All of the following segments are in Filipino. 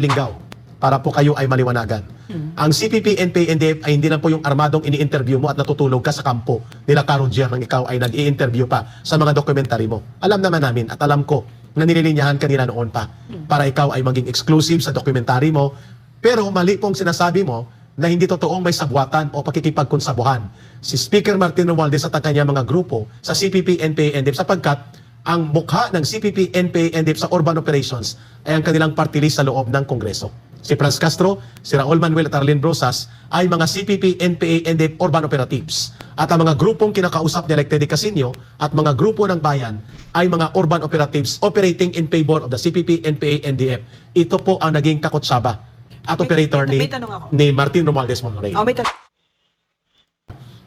linggaw para po kayo ay maliwanagan. Ang CPP, NPA, NDF ay hindi na po yung armadong ini-interview mo at natutulog ka sa kampo nila Caro Jer nang ikaw ay nag-i-interview pa sa mga dokumentary mo. Alam naman namin at alam ko na nililinyahan kanila noon pa para ikaw ay maging exclusive sa dokumentary mo. Pero mali pong sinasabi mo na hindi totoong may sabwatan o pakikipagkonsabuhan si Speaker Martin Romualdez at ang kanyang mga grupo sa CPP, NPA, NDF sapagkat ang mukha ng CPP, NPA, NDF sa urban operations ay ang kanilang party list sa loob ng Kongreso. Si Franz Castro, si Raul Manuel at Arlene Brosas ay mga CPP, NPA, NDF urban operatives. At ang mga grupong kinakausap ni Elected Casino at mga grupo ng bayan ay mga urban operatives operating in favor of the CPP, NPA, NDF. Ito po ang naging kakutsaba at May- operator ni, may ni Martin Romualdez Monterrey Oh, may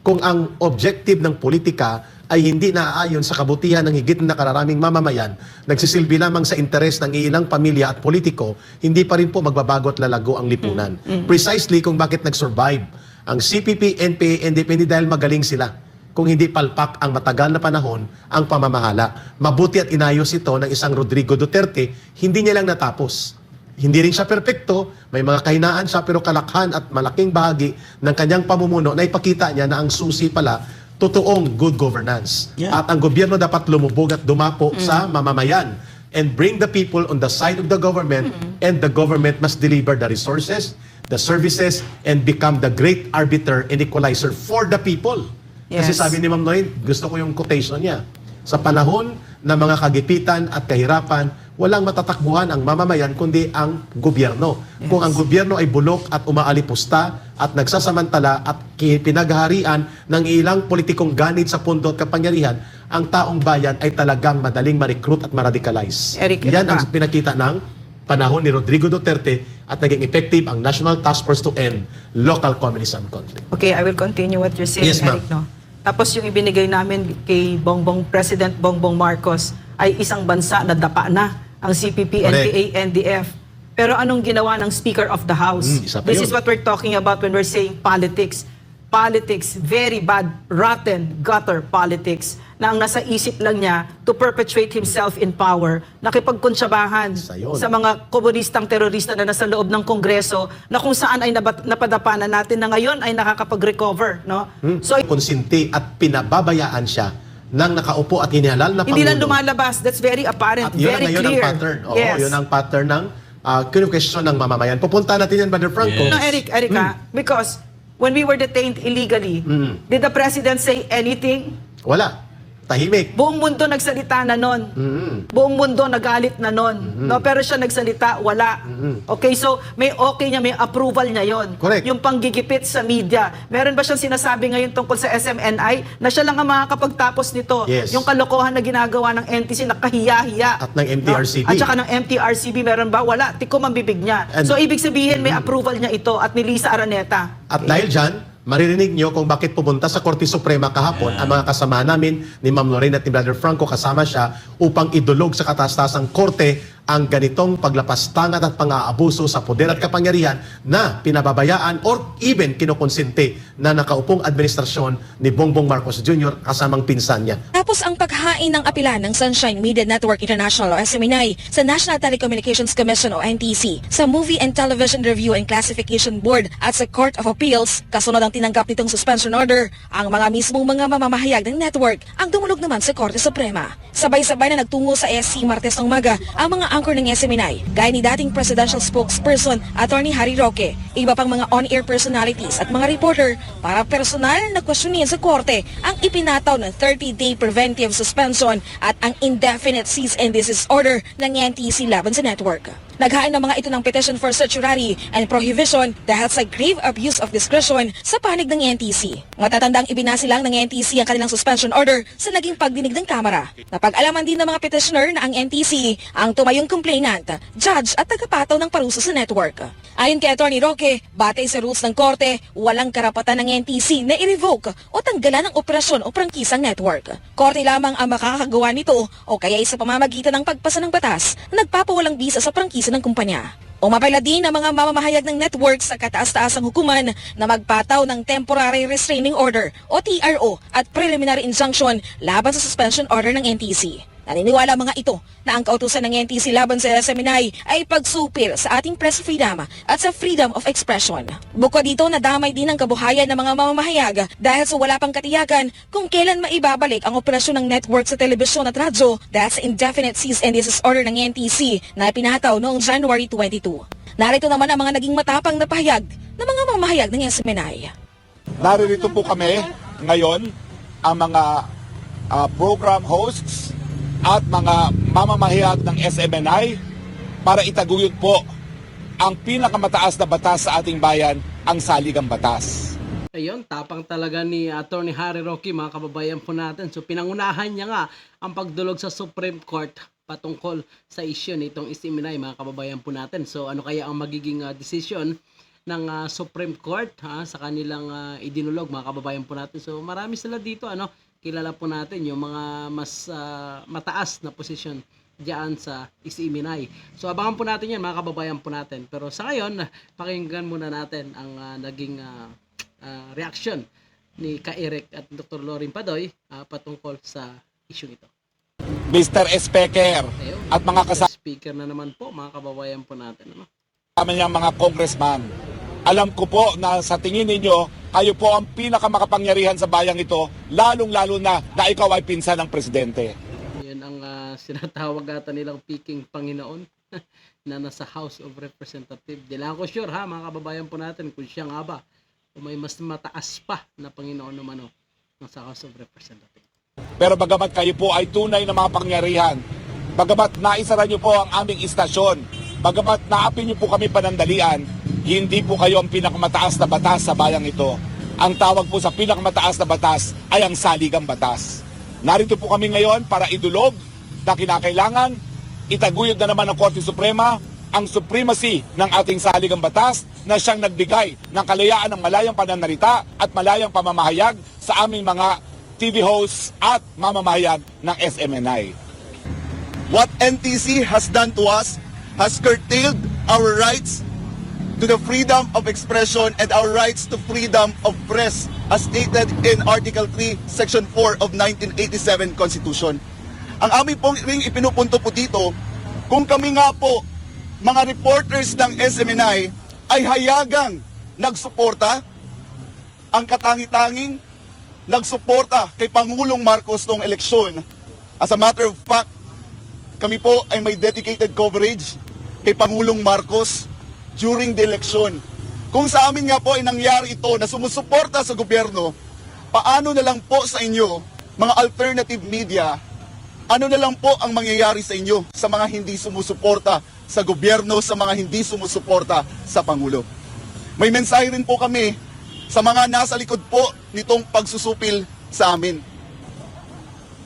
kung ang objective ng politika ay hindi naaayon sa kabutihan ng higit na kararaming mamamayan, nagsisilbi lamang sa interes ng ilang pamilya at politiko, hindi pa rin po magbabago at lalago ang lipunan. Precisely kung bakit nag-survive ang CPP, NPA, NDP, hindi dahil magaling sila kung hindi palpak ang matagal na panahon ang pamamahala. Mabuti at inayos ito ng isang Rodrigo Duterte, hindi niya lang natapos. Hindi rin siya perpekto, may mga kahinaan siya pero kalakhan at malaking bahagi ng kanyang pamumuno na ipakita niya na ang susi pala totoong good governance. Yeah. At ang gobyerno dapat lumubog at dumapo sa mamamayan and bring the people on the side of the government and the government must deliver the resources, the services, and become the great arbiter and equalizer for the people. Kasi Yes. sabi ni Ma'am Noy, gusto ko yung quotation niya. Sa panahon ng mga kagipitan at kahirapan, walang matatakbuhan ang mamamayan kundi ang gobyerno. Kung ang gobyerno ay bulok at umaalipusta at nagsasamantala at pinaghaharian ng ilang politikong ganit sa pundo at kapangyarihan, ang taong bayan ay talagang madaling ma-recruit at ma-radicalize. Eric, Yan ang pinakita ng panahon ni Rodrigo Duterte at naging effective ang National Task Force to End Local Communism Conflict. Okay, I will continue what you're saying, Yes. Eric. No? Tapos yung ibinigay namin kay Bongbong President Bongbong Marcos ay isang bansa na dapa na ang CPP. NPA, NDF. Pero anong ginawa ng Speaker of the House? Mm, isa pa This yun. is what we're talking about when we're saying politics. Politics, very bad, rotten, gutter politics na ang nasa isip lang niya to perpetuate himself in power, nakipagkunsyabahan Isa yun. sa mga komunistang terorista na nasa loob ng Kongreso na kung saan ay nabat- napadapa na natin na ngayon ay nakakapag-recover. No? Hmm? So, konsinti at pinababayaan siya ng nakaupo at hinihalal na hindi lang lumalabas. That's very apparent, At yun very ang, yun clear. ang pattern. Oo, yes. yun ang pattern ng uh, question ng mamamayan. Pupunta natin yan, Brother Franco. No, Eric, Eric, ah, because when we were detained illegally, Hmm. did the President say anything? Wala. Tahimik. Buong mundo nagsalita na nun. Mm. Buong mundo nagalit na nun. Mm-hmm. No, pero siya nagsalita, wala. Okay, so may okay niya, may approval niya yon. Correct. Yung panggigipit sa media. Meron ba siyang sinasabi ngayon tungkol sa SMNI na siya lang ang makakapagtapos nito? Yes. Yung kalokohan na ginagawa ng NTC na kahiya-hiya. At ng MTRCB. No? At saka ng MTRCB, meron ba? Wala. Tikom ang bibig niya. And- so ibig sabihin, may approval niya ito at ni Lisa Araneta. At dahil dyan, maririnig nyo kung bakit pumunta sa Korte Suprema kahapon ang mga kasama namin ni Ma'am Lorraine at ni Brother Franco. Kasama siya upang idulog sa kataas-tasang korte ang ganitong paglapastangat at pang-aabuso sa poder at kapangyarihan na pinababayaan or even kinukonsente na nakaupong administrasyon ni Bongbong Marcos Jr. kasamang pinsan niya. Tapos ang paghain ng apila ng Sunshine Media Network International o SMNI sa National Telecommunications Commission o NTC, sa Movie and Television Review and Classification Board at sa Court of Appeals, kasunod ang tinanggap nitong suspension order, ang mga mismong mga mamamahayag ng network ang dumulog naman sa Korte Suprema. Sabay-sabay na nagtungo sa SC Martes ng Maga ang mga anchor ng SMNI, gaya ni dating presidential spokesperson Attorney Harry Roque, iba pang mga on-air personalities at mga reporter para personal na questionin sa korte ang ipinataw ng 30-day preventive suspension at ang indefinite cease and desist order ng NTC laban sa network. Naghain ng mga ito ng petition for certiorari and prohibition dahil sa grave abuse of discretion sa panig ng NTC. Matatandang ibinasi lang ng NTC ang kanilang suspension order sa naging pagdinig ng Kamara. Napag-alaman din ng mga petitioner na ang NTC ang tumayong complainant, judge at tagapataw ng parusa sa network. Ayon kay Attorney Roque, batay sa rules ng korte, walang karapatan ng NTC na i-revoke o tanggalan ng operasyon o prangkisang network. Korte lamang ang makakagawa nito o kaya sa pamamagitan ng pagpasa ng batas na nagpapawalang bisa sa prangkisa ng kumpanya. Umapela din ang mga mamamahayag ng network sa kataas-taasang hukuman na magpataw ng Temporary Restraining Order o TRO at Preliminary Injunction laban sa suspension order ng NTC. Naniniwala mga ito na ang kautusan ng NTC laban sa SMNI ay pagsupil sa ating press freedom at sa freedom of expression. Bukod dito, nadamay din ang kabuhayan ng mga mamamahayag dahil sa wala pang katiyakan kung kailan maibabalik ang operasyon ng network sa telebisyon at radyo dahil sa indefinite cease and desist order ng NTC na pinataw noong January 22. Narito naman ang mga naging matapang na pahayag ng mga mamahayag ng SMNI. Naririto po kami ngayon ang mga ah, program hosts at mga mamamahayag ng SMNI para itaguyod po ang pinakamataas na batas sa ating bayan, ang saligang batas. Ayun, tapang talaga ni Attorney Harry Roque, mga kababayan po natin. So pinangunahan niya nga ang pagdulog sa Supreme Court patungkol sa issue nitong isiminay, mga kababayan po natin. So ano kaya ang magiging ah, decision ng ah, Supreme Court ha, sa kanilang ah, idinulog, mga kababayan po natin. So marami sila dito, ano, kilala po natin yung mga mas ah, mataas na posisyon diyan sa Isiminay. So abangan po natin yan mga kababayan po natin. Pero sa ngayon, pakinggan muna natin ang ah, naging ah, ah, reaction ni Ka-Eric at Dr. Lorin Padoy ah, patungkol sa issue ito. Mr. Speaker Ayun. at mga kasama Speaker na naman po mga kababayan po natin. Ano? niyang mga congressman. Alam ko po na sa tingin ninyo, kayo po ang pinakamakapangyarihan sa bayang ito, lalong-lalo na na ikaw ay pinsan ng presidente. Yun ang ah, sinatawag ata nilang Peking Panginoon na nasa House of Representatives. Di lang ako sure ha mga kababayan po natin kung siya nga ba o may mas mataas pa na Panginoon naman o nasa House of Representatives. Pero bagamat kayo po ay tunay na mga pangyarihan, bagamat naisara niyo po ang aming istasyon, bagamat naapin niyo po kami panandalian, hindi po kayo ang pinakamataas na batas sa bayang ito. Ang tawag po sa pinakamataas na batas ay ang saligang batas. Narito po kami ngayon para idulog na kinakailangan itaguyod na naman ng Korte Suprema ang supremacy ng ating saligang batas na siyang nagbigay ng kalayaan ng malayang pananarita at malayang pamamahayag sa aming mga TV hosts at mamamahayag ng SMNI. What NTC has done to us has curtailed our rights to the freedom of expression and our rights to freedom of press as stated in Article 3, Section 4 of 1987 Constitution. Ang aming pong ring ipinupunto po dito, kung kami nga po, mga reporters ng SMNI, ay hayagang nagsuporta, ang katangi-tanging nagsuporta kay Pangulong Marcos noong eleksyon. As a matter of fact, kami po ay may dedicated coverage kay Pangulong Marcos during the election. Kung sa amin nga po ay nangyari ito na sumusuporta sa gobyerno, paano na lang po sa inyo, mga alternative media, ano na lang po ang mangyayari sa inyo sa mga hindi sumusuporta sa gobyerno, sa mga hindi sumusuporta sa Pangulo? May mensahe rin po kami sa mga nasa likod po nitong pagsusupil sa amin.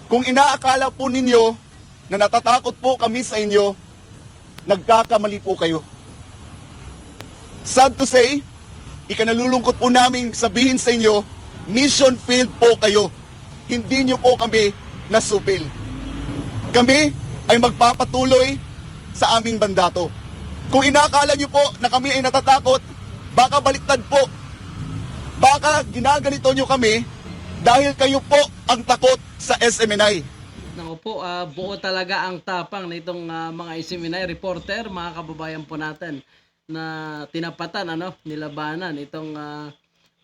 Kung inaakala po ninyo na natatakot po kami sa inyo, nagkakamali po kayo. Sad to say, ikanalulungkot po namin sabihin sa inyo, mission failed po kayo. Hindi nyo po kami nasupil. Kami ay magpapatuloy sa aming bandato. Kung inakala nyo po na kami ay natatakot, baka baliktad po. Baka ginaganito nyo kami dahil kayo po ang takot sa SMNI. Naku po, ah, buo talaga ang tapang nitong ah, mga isiminay reporter, mga kababayan po natin na tinapatan, ano, nilabanan itong ah,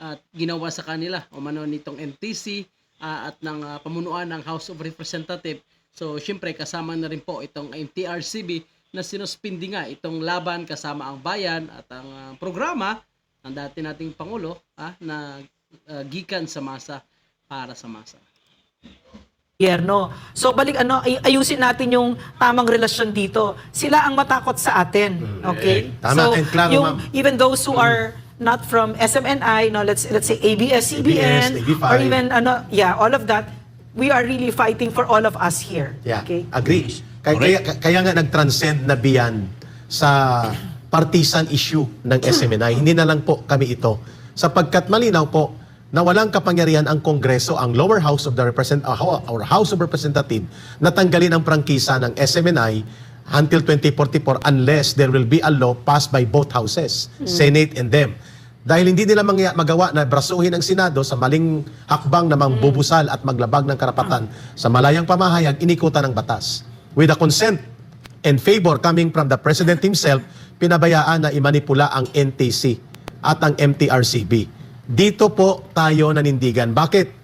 at ginawa sa kanila o mano nitong NTC ah, at ng ah, pamunuan ng House of Representative. So, syempre kasama na rin po itong MTRCB na sinuspindi nga itong laban kasama ang bayan at ang ah, programa ng dati nating Pangulo ah, na ah, gikan sa masa para sa masa. Gobyerno. So balik ano, ay- ayusin natin yung tamang relasyon dito. Sila ang matakot sa atin. Okay? Eh, tama. So And klaro, yung ma'am. even those who are not from SMNI, no, let's let's say ABS-CBN ABS, or even ano, yeah, all of that, we are really fighting for all of us here. Yeah, Okay? agree. Kaya, kaya, kaya nga nag-transcend na beyond sa partisan issue ng SMNI. Hindi na lang po kami ito. Sapagkat malinaw po na walang kapangyarihan ang Kongreso, ang lower house of the represent uh, or House of Representative na tanggalin ang prangkisa ng SMNI until 2044 unless there will be a law passed by both houses, Senate and them. Dahil hindi nila magawa na brasuhin ang Senado sa maling hakbang na mangbubusal at maglabag ng karapatan sa malayang pamahayag, inikutan ng batas. With the consent and favor coming from the President himself, pinabayaan na imanipula ang NTC at ang MTRCB. Dito po tayo nanindigan. Bakit?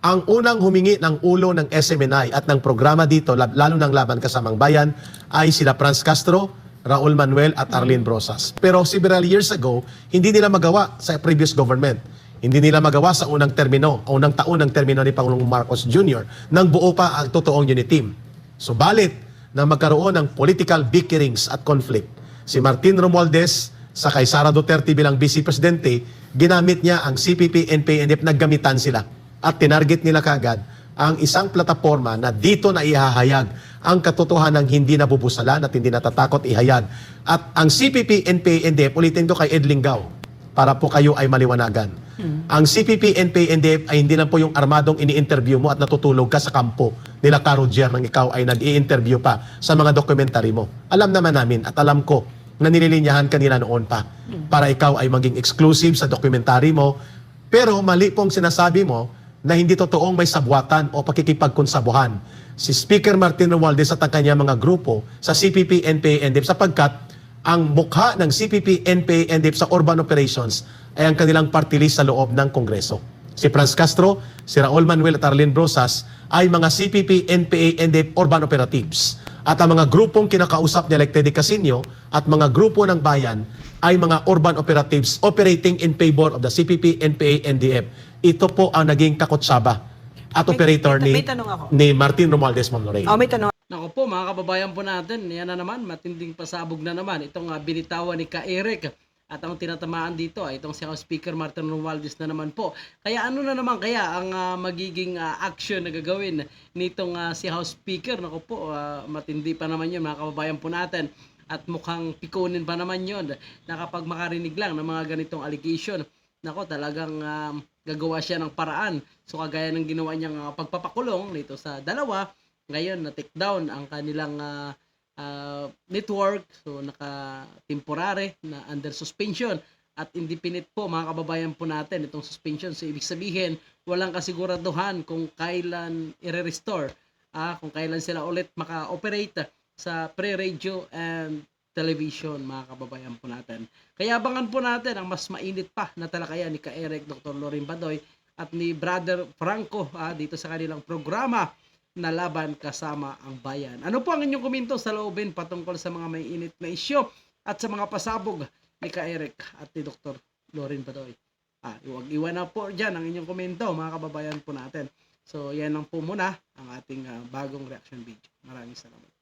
Ang unang humingi ng ulo ng SMNI at ng programa dito, lalo ng Laban Kasamang Bayan, ay sila Franz Castro, Raul Manuel at Arlene Brosas. Pero several years ago, hindi nila magawa sa previous government. Hindi nila magawa sa unang termino, unang taon ng termino ni Pangulong Marcos Jr. nang buo pa ang totoong unit team. Subalit, na magkaroon ng political bickerings at conflict, si Martin Romualdez sa kay Sara Duterte bilang Vice Presidente, ginamit niya ang CPP, NPNF, naggamitan sila at tinarget nila kagad ang isang plataforma na dito na ihahayag ang katotohanan ng hindi nabubusalan at hindi natatakot ihayag. At ang CPP, NPNF, ulitin ko kay Ed Linggao, para po kayo ay maliwanagan. Ang CPP, NPNDF ay hindi lang po yung armadong ini-interview mo at natutulog ka sa kampo nila Caro Jer nang ikaw ay nag-i-interview pa sa mga dokumentary mo. Alam naman namin at alam ko na nililinyahan kanila noon pa para ikaw ay maging exclusive sa dokumentary mo. Pero mali pong sinasabi mo na hindi totoong may sabwatan o pakikipagkonsabuhan si Speaker Martin Romualdez at ang kanyang mga grupo sa CPP, NPA, NDF sapagkat ang mukha ng CPP, NPA, NDF sa urban operations ay ang kanilang party list sa loob ng Kongreso. Si Franz Castro, si Raul Manuel at Arlene Brosas ay mga CPP, NPA, NDF urban operatives. At ang mga grupong kinakausap ni Elected Casino at mga grupo ng bayan ay mga urban operatives operating in favor of the CPP, NPA, NDF. Ito po ang naging kakotsaba at May- operator may- ni, may tanong ako. ni Martin Romualdez Mamlorey. Oh, may tanong Nako po mga kababayan po natin, yan na naman, matinding pasabog na naman itong uh, binitawan ni Ka Eric. At ang tinatamaan dito ay itong si House Speaker Martin Romualdez na naman po. Kaya ano na naman kaya ang ah, magiging ah, action na gagawin nitong ah, si House Speaker? Nako po, ah, matindi pa naman yun mga kababayan po natin. At mukhang pikunin pa naman yun na kapag makarinig lang ng mga ganitong allegation, nako talagang ah, gagawa siya ng paraan. So kagaya ng ginawa niyang ah, pagpapakulong nito sa dalawa, ngayon na take down ang kanilang ah, ah, network so naka temporary na under suspension at indefinite po mga kababayan po natin itong suspension so ibig sabihin walang kasiguraduhan kung kailan i-restore ah, kung kailan sila ulit maka-operate sa pre-radio and television mga kababayan po natin kaya abangan po natin ang mas mainit pa na talakayan ni Ka Eric Dr. Lorin Badoy at ni Brother Franco ah, dito sa kanilang programa na laban kasama ang bayan. Ano po ang inyong komento sa loobin patungkol sa mga may init na isyo at sa mga pasabog ni Ka Eric at ni Dr. Lorin Badoy? Ah, iwag iwan na po dyan ang inyong komento mga kababayan po natin. So yan lang po muna ang ating ah, bagong reaction video. Maraming salamat.